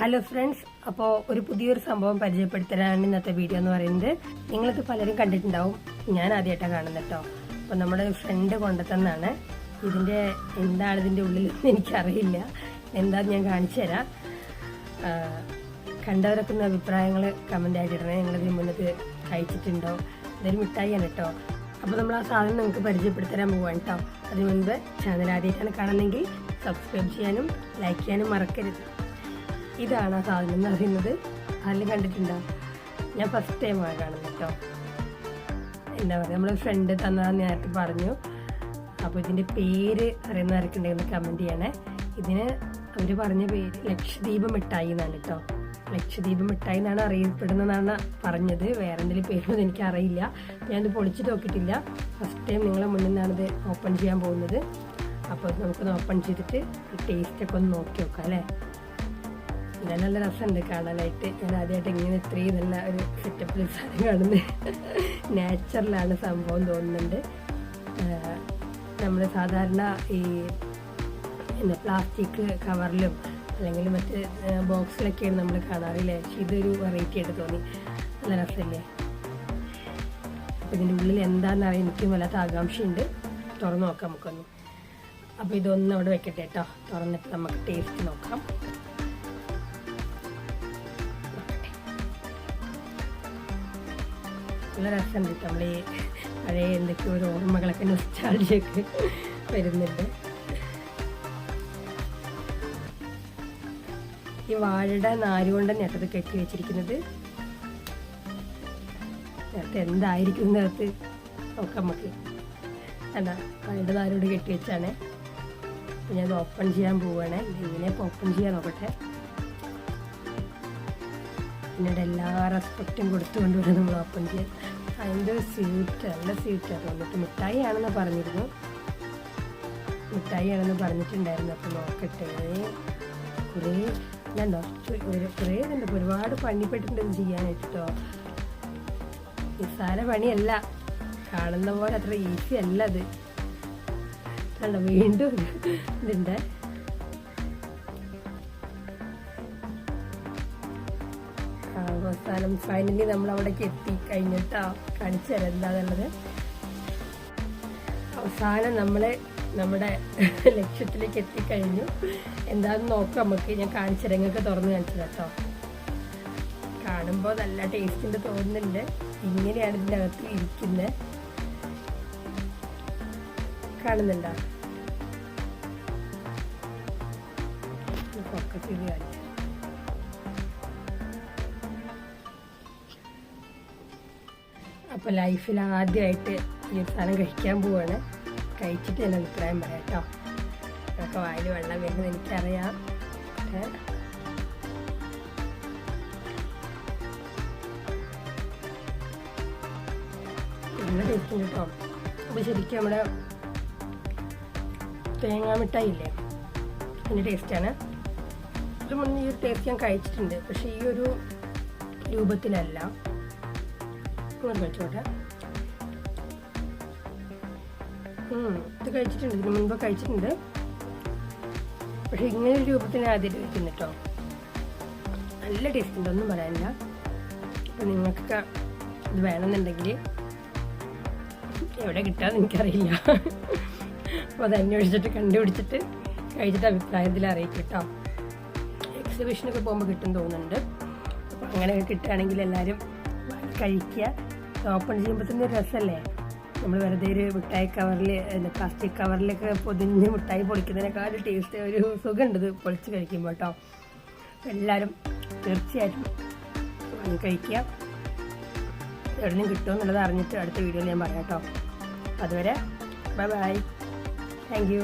Hello friends അപ്പോൾ ഒരു പുതിയൊരു സംഭവം പരിചയപ്പെടുത്തലാണ് ഇന്നത്തെ വീഡിയോ എന്ന് പറയുന്നത്. നിങ്ങൾക്ക് പലരും കണ്ടിട്ടുണ്ടാവും. ഞാൻ ആദ്യമായിട്ടാണ് കാണുന്നത് കേട്ടോ അപ്പോൾ നമ്മുടെ ഫ്രണ്ട് കൊണ്ടുതന്നാണ് ഇതിന്റെ എന്താണ് ഇതിന്റെ ഉള്ളിലെന്ന് എനിക്കറിയില്ല. എന്താന്ന് ഞാൻ കാണിച്ചു തരാം. കണ്ടവരൊക്കെ ഒന്ന് അഭിപ്രായങ്ങൾ കമന്റ് ആക്കിയിടണം ഇടണേ ഞങ്ങളിതിന് മുന്നത്ത് കഴിച്ചിട്ടുണ്ടോ ഇതൊരു മിഠായിയാണ് കേട്ടോ അപ്പോൾ നമ്മൾ ആ സാധനം നിങ്ങൾക്ക് പരിചയപ്പെടുത്തരാൻ പോവാണ് കേട്ടോ അതിന് മുൻപ് ചാനൽ ആദ്യമായിട്ടാണ് കാണുന്നതെങ്കിൽ സബ്സ്ക്രൈബ് ചെയ്യാനും ലൈക്ക് ചെയ്യാനും മറക്കരുത്. ഇതാണ് ആ സാധനം എന്ന് പറയുന്നത്. അതിൽ കണ്ടിട്ടുണ്ടോ? ഞാൻ ഫസ്റ്റ് ടൈമാണ് കാണുന്നത് കേട്ടോ. എന്താ പറയുക നമ്മൾ ഫ്രണ്ട് തന്നതാന്ന് നേരത്തെ പറഞ്ഞു. അപ്പോൾ ഇതിന്റെ പേര് അറിയുന്ന ആർക്കുണ്ടെങ്കിൽ കമന്റ് ചെയ്യണേ. ഇതിന് അവർ പറഞ്ഞ പേര് ലക്ഷദ്വീപ് മിഠായി എന്നാണ് കേട്ടോ. ലക്ഷദ്വീപ് മിഠായി എന്നാണ് അറിയപ്പെടുന്നതെന്നാണ് പറഞ്ഞത്. വേറെ എന്തെങ്കിലും പേരൊന്നും എനിക്ക് അറിയില്ല ഞാനത് പൊളിച്ച് നോക്കിയിട്ടില്ല. ഫസ്റ്റ് ടൈം നിങ്ങളെ മുന്നിൽ നിന്നാണിത് ഓപ്പൺ ചെയ്യാൻ പോകുന്നത്. അപ്പോൾ നമുക്കൊന്ന് ഓപ്പൺ ചെയ്തിട്ട് ടേസ്റ്റൊക്കെ ഒന്ന് നോക്കി നോക്കാം അല്ലേ? ഞാൻ നല്ല രസമുണ്ട് കാണാനായിട്ട്. ഞാൻ ആദ്യമായിട്ട് ഇങ്ങനെ ഇത്രയും നല്ല ഒരു സെറ്റപ്പിൽ സാധനം കാണുന്നത്. നാച്ചുറലാണ് സംഭവം തോന്നുന്നുണ്ട്. നമ്മൾ സാധാരണ ഈ എന്താ പ്ലാസ്റ്റിക് കവറിലും അല്ലെങ്കിൽ മറ്റ് ബോക്സിലൊക്കെയാണ് നമ്മൾ കാണാറില്ലേ? പക്ഷെ ഇതൊരു വെറൈറ്റി ആയിട്ട് തോന്നി. നല്ല രസമല്ലേ? അപ്പോൾ ഇതിന്റെ ഉള്ളിൽ എന്താണെന്ന് അറിയാൻ എനിക്കും വല്ലാത്ത ആകാംക്ഷയുണ്ട്. തുറന്ന് നോക്കാം നമുക്കൊന്ന്. അപ്പോൾ ഇതൊന്നും അവിടെ വെക്കട്ടെ കേട്ടോ. തുറന്നിട്ട് നമുക്ക് ടേസ്റ്റ് നോക്കാം. നല്ല രസമുണ്ട് നമ്മൾ ഈ പഴയ എന്തൊക്കെയോ ഒരു ഓർമ്മകളൊക്കെ നൊസ്റ്റാൾജിയൊക്കെ വരുന്നുണ്ട്. ഈ വാഴയുടെ നാര് കൊണ്ട് തന്നെയാണ് കെട്ടി വെച്ചിരിക്കുന്നത്. നേരത്തെ എന്തായിരിക്കും നേരത്ത് നോക്കാം നമുക്ക്. അല്ല വാഴയുടെ നാരോട് കെട്ടി വെച്ചാണ്. ഞാൻ ഓപ്പൺ ചെയ്യാൻ പോവുകയാണ് ഇങ്ങനെ ഓപ്പൺ ചെയ്യാൻ നോക്കട്ടെ. പിന്നീട് എല്ലാ റെസ്പെക്റ്റും കൊടുത്തുകൊണ്ട് വരും നമ്മൾ ഓപ്പൺ ചെയ്യാൻ അതിന്റെ സ്വീറ്റ് നല്ല സ്വീറ്റാണ് തോന്നിട്ട് മിഠായി ആണെന്ന് പറഞ്ഞിരുന്നു. മിഠായി ആണെന്ന് പറഞ്ഞിട്ടുണ്ടായിരുന്നു. അപ്പോൾ നോക്കട്ടെ. കുറേ ഇതുണ്ടോ കുറേ ഇതുണ്ട്. ഒരുപാട് പണിപ്പെട്ടിട്ടുണ്ട് ചെയ്യാനായിട്ട്. കേട്ടോ നിസ്സാര പണിയല്ല. കാണുന്ന പോലെ അത്ര ഈസി അല്ല അത്. വീണ്ടും ഇതുണ്ട്. അവസാനം ഫൈനലി നമ്മൾ അവിടേക്ക് എത്തി. കഴിഞ്ഞിട്ടാ കാണിച്ചു തരാം എന്താന്നുള്ളത്. അവസാനം നമ്മളെ നമ്മുടെ ലക്ഷ്യത്തിലേക്ക് എത്തിക്കഴിഞ്ഞു. എന്താണെന്ന് നോക്കാം നമുക്ക്. ഞാൻ കാണിച്ചു തരാം നിങ്ങൾക്ക് തുറന്ന് കാണിച്ചു തരാം കേട്ടോ കാണുമ്പോൾ നല്ല ടേസ്റ്റിന്റെ തോന്നുന്നുണ്ട്. ഇങ്ങനെയാണ് ഇതിന്റെ അകത്ത് ഇരിക്കുന്നത് കാണുന്നുണ്ടോ ഫോക്കസ് ചെയ്ത് കാണിച്ചു. അപ്പോൾ ലൈഫിൽ ആദ്യമായിട്ട് ഈ സാധനം കഴിക്കാൻ പോവാണ്. കഴിച്ചിട്ട് എന്റെ അഭിപ്രായം പറയാം കേട്ടോ. അതൊക്കെ വായിൽ വെള്ളം വരുന്നത് എനിക്കറിയാം? നല്ല ടേസ്റ്റ് കേട്ടോ. അപ്പോൾ ശരിക്കും നമ്മുടെ തേങ്ങാ മിഠായി ഇല്ലേ അതിന്റെ ടേസ്റ്റാണ് ഇതിന് മുന്നേ ഈ ഒരു ടേസ്റ്റ് ഞാൻ കഴിച്ചിട്ടുണ്ട്. പക്ഷേ ഈ ഒരു രൂപത്തിലല്ല. ഇങ്ങോട്ട് വെച്ചോട്ടെ ഇത് കഴിച്ചിട്ടുണ്ട്. ഇതിന് മുൻപ് കഴിച്ചിട്ടുണ്ട്. പക്ഷെ ഇങ്ങനെ ഒരു രൂപത്തിന് ആദ്യമായിട്ട് കഴിക്കുന്നു നല്ല ടേസ്റ്റ് ഉണ്ട് ഒന്നും പറയാനില്ല. അപ്പം നിങ്ങൾക്കൊക്കെ ഇത് വേണമെന്നുണ്ടെങ്കിൽ എവിടെ കിട്ടാന്ന് എനിക്കറിയില്ല. അപ്പോൾ അത് അന്വേഷിച്ചിട്ട് കണ്ടുപിടിച്ചിട്ട് കഴിച്ചിട്ട് അഭിപ്രായത്തിൽ അറിയിക്കും കേട്ടോ. എക്സിബിഷനൊക്കെ പോകുമ്പോൾ കിട്ടും തോന്നുന്നുണ്ട്. അപ്പോൾ അങ്ങനെയൊക്കെ കിട്ടുകയാണെങ്കിൽ എല്ലാവരും കഴിക്കുക. ഓപ്പൺ ചെയ്യുമ്പോൾ തന്നെ രസമല്ലേ നമ്മൾ വെറുതെ ഒരു മിഠായി കവറിൽ പ്ലാസ്റ്റിക് കവറിലൊക്കെ പൊതിഞ്ഞ് മിഠായി പൊളിക്കുന്നതിനേക്കാൾ ടേസ്റ്റ് ഒരു സുഖമുണ്ട് പൊളിച്ച് കഴിക്കുമ്പോൾ കേട്ടോ എല്ലാവരും തീർച്ചയായിട്ടും കഴിക്കുക. എവിടെ നിന്നും കിട്ടുമെന്നുള്ളത് അറിഞ്ഞിട്ട് അടുത്ത വീഡിയോയിൽ ഞാൻ പറയാം കേട്ടോ അതുവരെ ബൈ ബൈ താങ്ക് യു